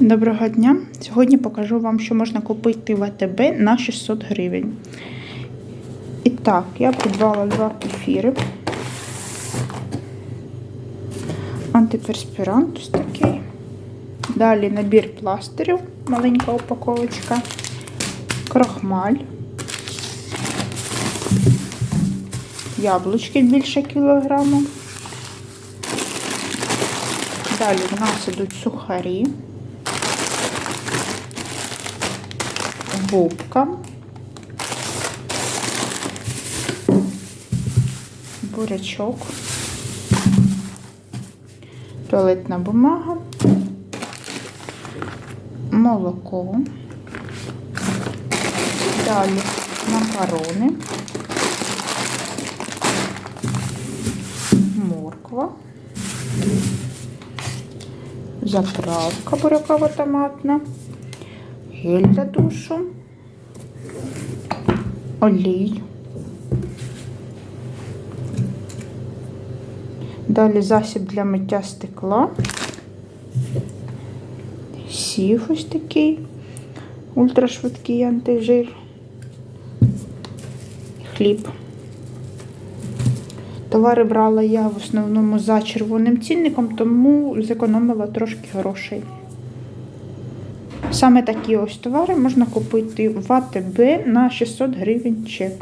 Доброго дня! Сьогодні покажу вам, що можна купити в АТБ на 600 гривень. І так, я придбала два кефіри. Антиперспірант ось такий. Далі набір пластирів, маленька упаковочка, крохмаль, яблучки більше кілограму. Далі в нас ідуть сухарі, губка, бурячок, туалетна бумага, молоко, далі макарони, морква. Заправка бурякова томатна, гель для душу, олій. Далі засіб для миття стекла, сів ось такий, ультрашвидкий антижир, хліб. Товари брала я в основному за червоним цінником, тому зекономила трошки грошей. Саме такі ось товари можна купити в АТБ на 600 гривень чек.